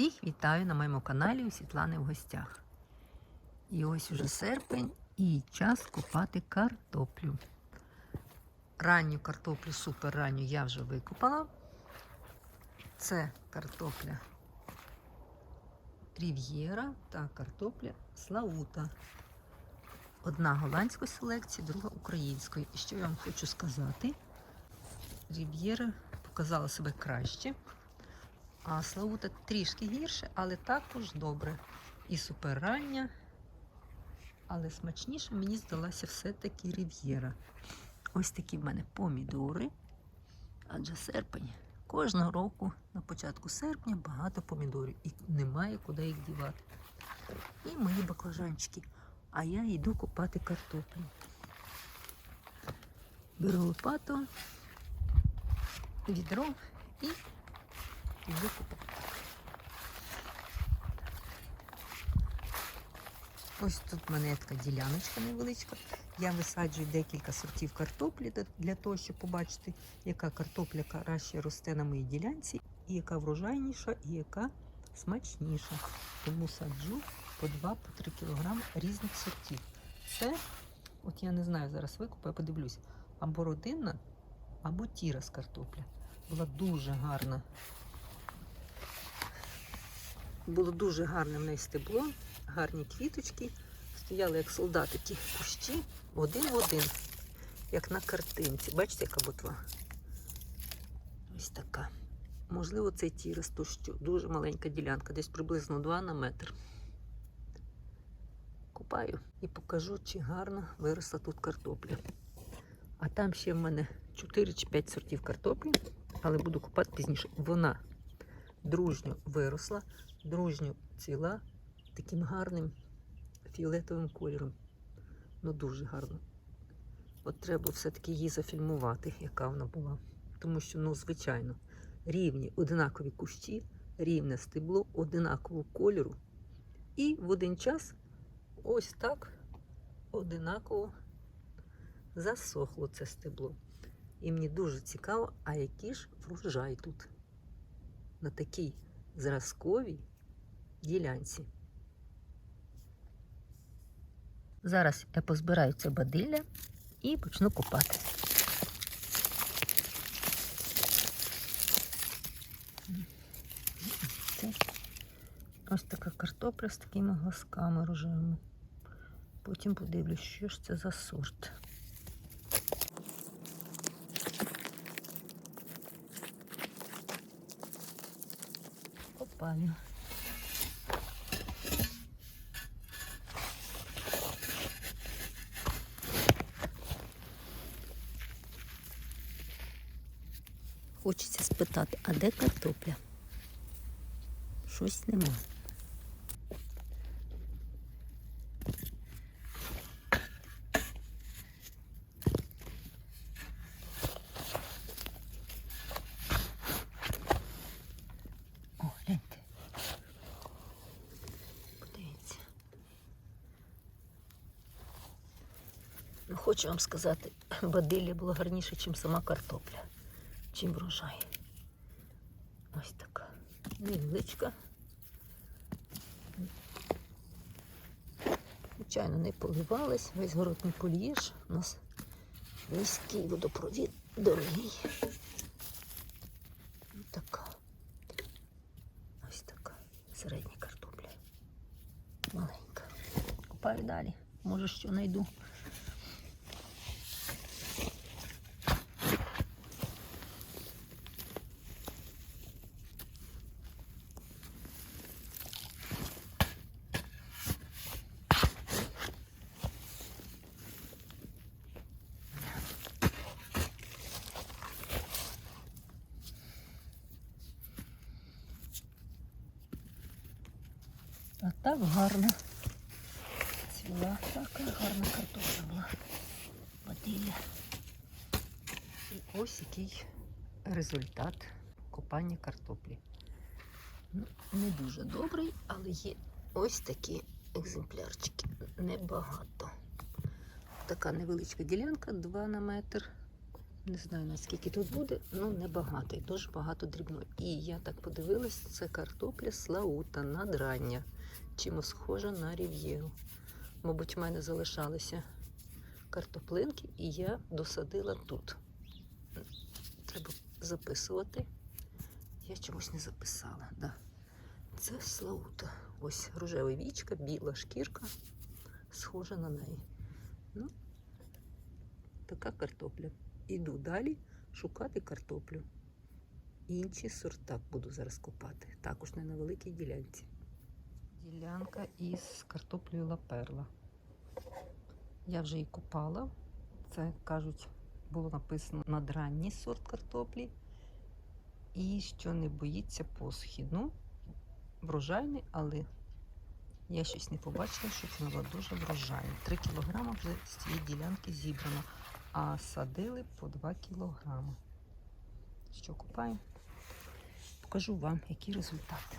Всіх вітаю на моєму каналі у Світлани в гостях. І ось уже серпень і час купати картоплю. Ранню картоплю, супер ранню я вже викопала. Це картопля Рів'єра та картопля Славута. Одна голландської селекції, друга української. І що я вам хочу сказати? Рів'єра показала себе краще. А Славута трішки гірше, але також добре. І суперрання. Але смачніше мені здалася все-таки рів'єра. Ось такі в мене помідори. Адже серпень. Кожного року на початку серпня багато помідорів. І немає куди їх дівати. І мої баклажанчики. А я йду купати картоплю. Беру лопату, відро і йду купати. Ось тут така діляночка невеличка. Я висаджую декілька сортів картоплі для- того, щоб побачити, яка картопля краще росте на моїй ділянці, і яка врожайніша, і яка смачніша. Тому саджу по 2-3 кг різних сортів. Це, от я не знаю, зараз викупаю, подивлюсь, або родинна, або тіра з картопля. Була дуже гарна. Було дуже гарне в неї стебло, гарні квіточки. Стояли як солдатики кущі, один в один, як на картинці. Бачите, яка ботва? Ось така. Можливо, це тірес, то що дуже маленька ділянка, десь приблизно 2 на метр. Купаю і покажу, чи гарно виросла тут картопля. А там ще в мене 4 чи 5 сортів картоплі, але буду купати пізніше. Вона дружньо виросла, дружньо ціла, таким гарним фіолетовим кольором. Ну, дуже гарно. От треба все-таки її зафільмувати, яка вона була. Тому що, ну, звичайно, рівні одинакові кущі, рівне стебло, одинакового кольору. І в один час ось так одинаково засохло це стебло. І мені дуже цікаво, а який ж врожай тут на такій зразковій ділянці. Зараз я позбираю це бадилля і почну купати. Це ось така картопля з такими глазками рожевими. Потім подивлюсь, що ж це за сорт. Копаю. Спитати, а де картопля? Щось нема. О, гляньте. Подивіться. Ну, хочу вам сказати, бадилля було гарніше, ніж сама картопля, чим врожай. Ось така. Невеличка. Звичайно, не поливалась, весь город не полієш. У нас низький водопровід дорогий. Ось така. Ось така. Середня картопля. Маленька. Купаю далі. Може, що знайду. Так гарно. Цвіла така гарна картопля була. Бадилля. І ось який результат копання картоплі. Ну, не дуже добрий, але є ось такі екземплярчики. Небагато. Така невеличка ділянка, 2 на метр. Не знаю наскільки тут буде, ну небагато і дуже багато дрібної. І я так подивилась, це картопля слаута надрання, чимось схожа на рів'єру. Мабуть, в мене залишалися картоплинки, і я досадила тут. Треба записувати. Я чомусь не записала. Да. Це слаута. Ось рожева вічка, біла шкірка, схожа на неї. Ну, така картопля. Іду далі шукати картоплю. Інші сорта буду зараз копати. Також не на великій ділянці. Ділянка із картоплею лаперла. Я вже її купала. Це, кажуть, було написано надранній сорт картоплі. І що не боїться посухи. Ну, врожайний, але я щось не побачила, що це була дуже врожайна. 3 кілограми вже з цієї ділянки зібрано, а садили по 2 кілограми. Що купаємо? Покажу вам, які результати.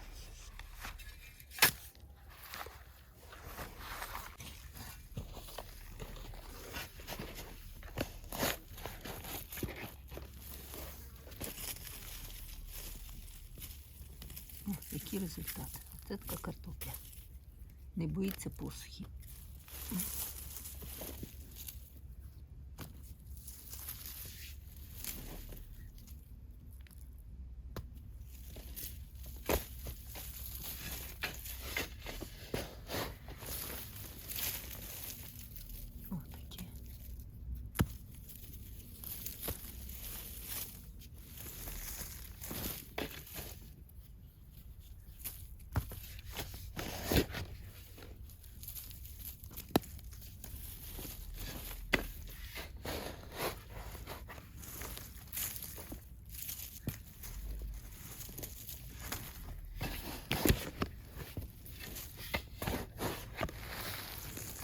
О, які результати. Це така картопля. Не боїться посухи. О, такі.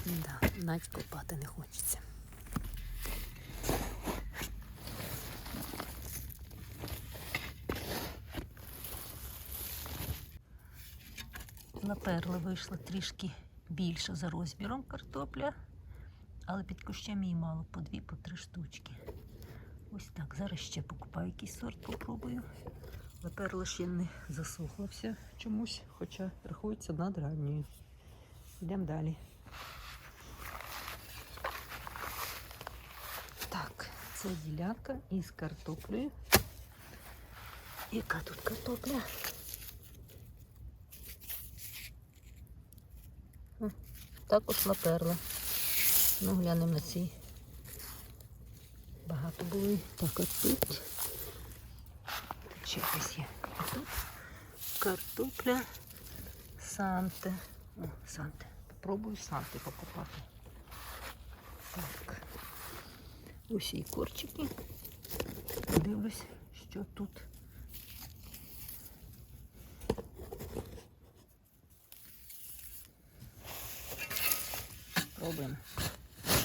Да, навіть копати не хочеться. На перли вийшла трішки більше за розміром картопля, але під кущем її мало по дві, по три штучки. Ось так. Зараз ще покупаю якийсь сорт, попробую. Лаперла ще не засохлася чомусь, хоча рахується над ранньою. Йдемо далі. Так, це ділянка із картоплею. Яка тут картопля? М, Також лаперла. Ну, глянемо на ці. Багато були. Так, а тут. Тут ще є. А тут картопля Санте. О, Санте. Попробую Санте покупати. Так. Ось і корчики. Дивлюсь, що тут. Пробуємо.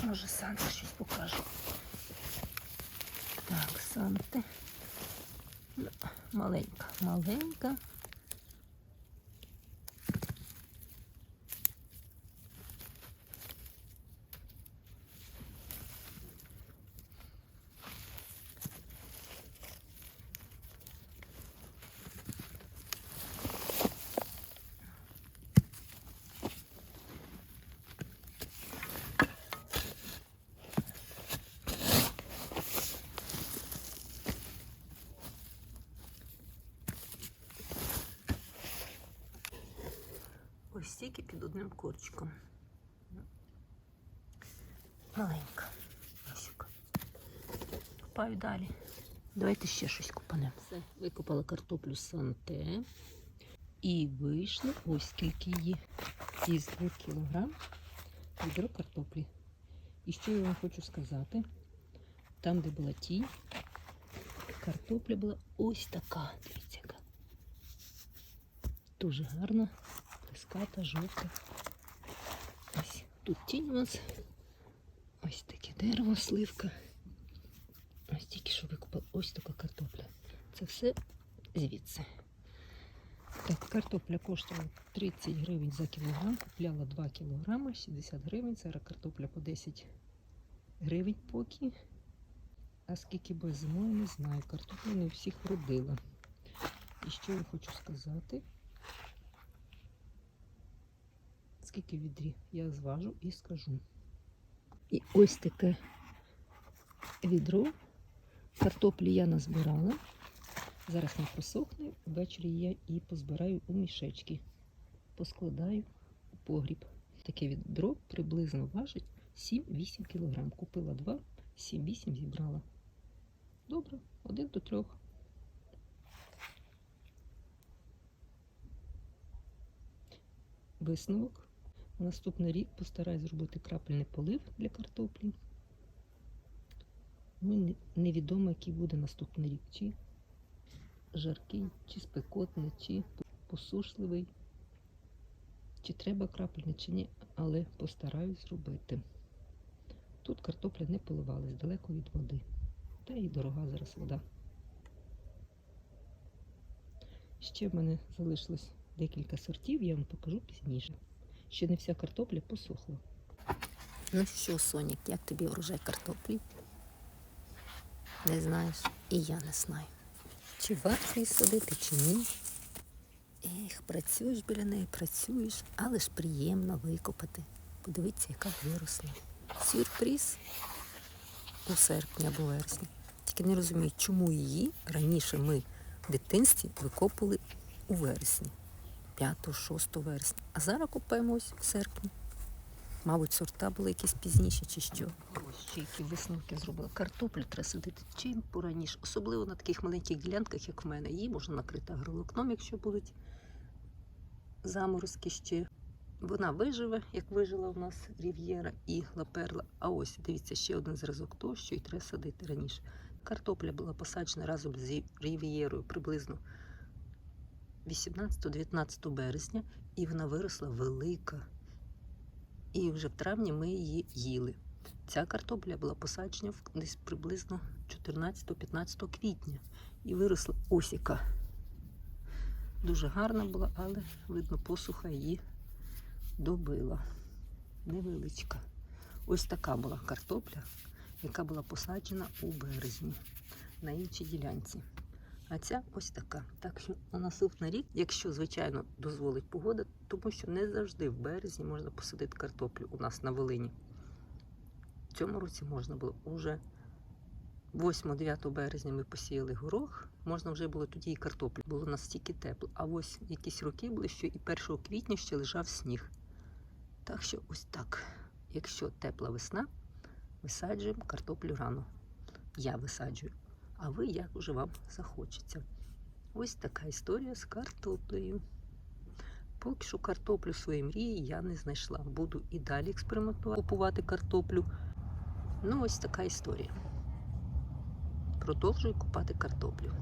Може Санта щось покаже. Так, Санте. Ну, Маленька, маленька. Ось стільки під одним корчиком. Маленька. Копаю далі. Давайте ще щось купанемо. Все, викопала картоплю санте. І вийшло ось скільки її із 2 кг відро картоплі. І що я вам хочу сказати? Там, де була тінь, картопля була ось така. Дивіться, яка. Дуже гарна, плеската, жовта. Ось тут тінь у нас. Ось таке дерево, сливка. Ось тільки що викупила. Ось така картопля. Це все звідси. Так, картопля коштувала 30 гривень за кілограм. Купляла 2 кілограми, 60 гривень. Зараз картопля по 10 гривень поки. А скільки буде зимою, не знаю. Картоплю не всіх родила. І що я хочу сказати? Скільки відрі я зважу і скажу. І ось таке відро. Картоплі я назбирала. Зараз не просохне. Ввечері я і позбираю у мішечки. Поскладаю у погріб. Таке відро приблизно важить 7-8 кг. Купила 2, 7-8 зібрала. Добре, один до трьох. Висновок. На наступний рік постараюсь зробити крапельний полив для картоплі. Ну, невідомо, який буде наступний рік. Чи жаркий, чи спекотний, чи посушливий. Чи треба крапельний, чи ні, але постараюсь зробити. Тут картопля не поливалась далеко від води. Та і дорога зараз вода. Ще в мене залишилось декілька сортів, я вам покажу пізніше. Ще не вся картопля посохла. Ну що, Сонік, як тобі врожай картоплі? Не знаєш, і я не знаю. Чи варто її садити, чи ні? Ех, працюєш біля неї, працюєш, але ж приємно викопати. Подивіться, яка виросла. Сюрприз у серпні або вересні. Тільки не розумію, чому її раніше ми в дитинстві викопували у вересні, 5-6 вересня. А зараз купаємось в серпні. Мабуть, сорта були якісь пізніші чи що. Ось ще які висновки зробила. Картоплю треба садити чим пораніше, особливо на таких маленьких ділянках, як в мене. Її можна накрити агроволокном, якщо будуть заморозки ще. Вона виживе, як вижила у нас рів'єра і лаперла. А ось дивіться, ще один зразок того, що й треба садити раніше. Картопля була посаджена разом з рів'єрою приблизно 18-19 березня, і вона виросла велика. І вже в травні ми її їли. Ця картопля була посаджена десь приблизно 14-15 квітня. І виросла ось яка. Дуже гарна була, але видно, посуха її добила. Невеличка. Ось така була картопля, яка була посаджена у березні на іншій ділянці. А ця ось така. Так що на наступний рік, якщо, звичайно, дозволить погода, тому що не завжди в березні можна посадити картоплю у нас на Волині. В цьому році можна було уже 8-9 березня ми посіяли горох, можна вже було тоді і картоплю. Було настільки тепло. А ось якісь роки були, що і 1 квітня ще лежав сніг. Так що ось так. Якщо тепла весна, висаджуємо картоплю рано. Я висаджую. А ви як уже вам захочеться. Ось така історія з картоплею. Поки що картоплю своєї мрії я не знайшла. Буду і далі експериментувати, купувати картоплю. Ну, ось така історія. Продовжую купати картоплю.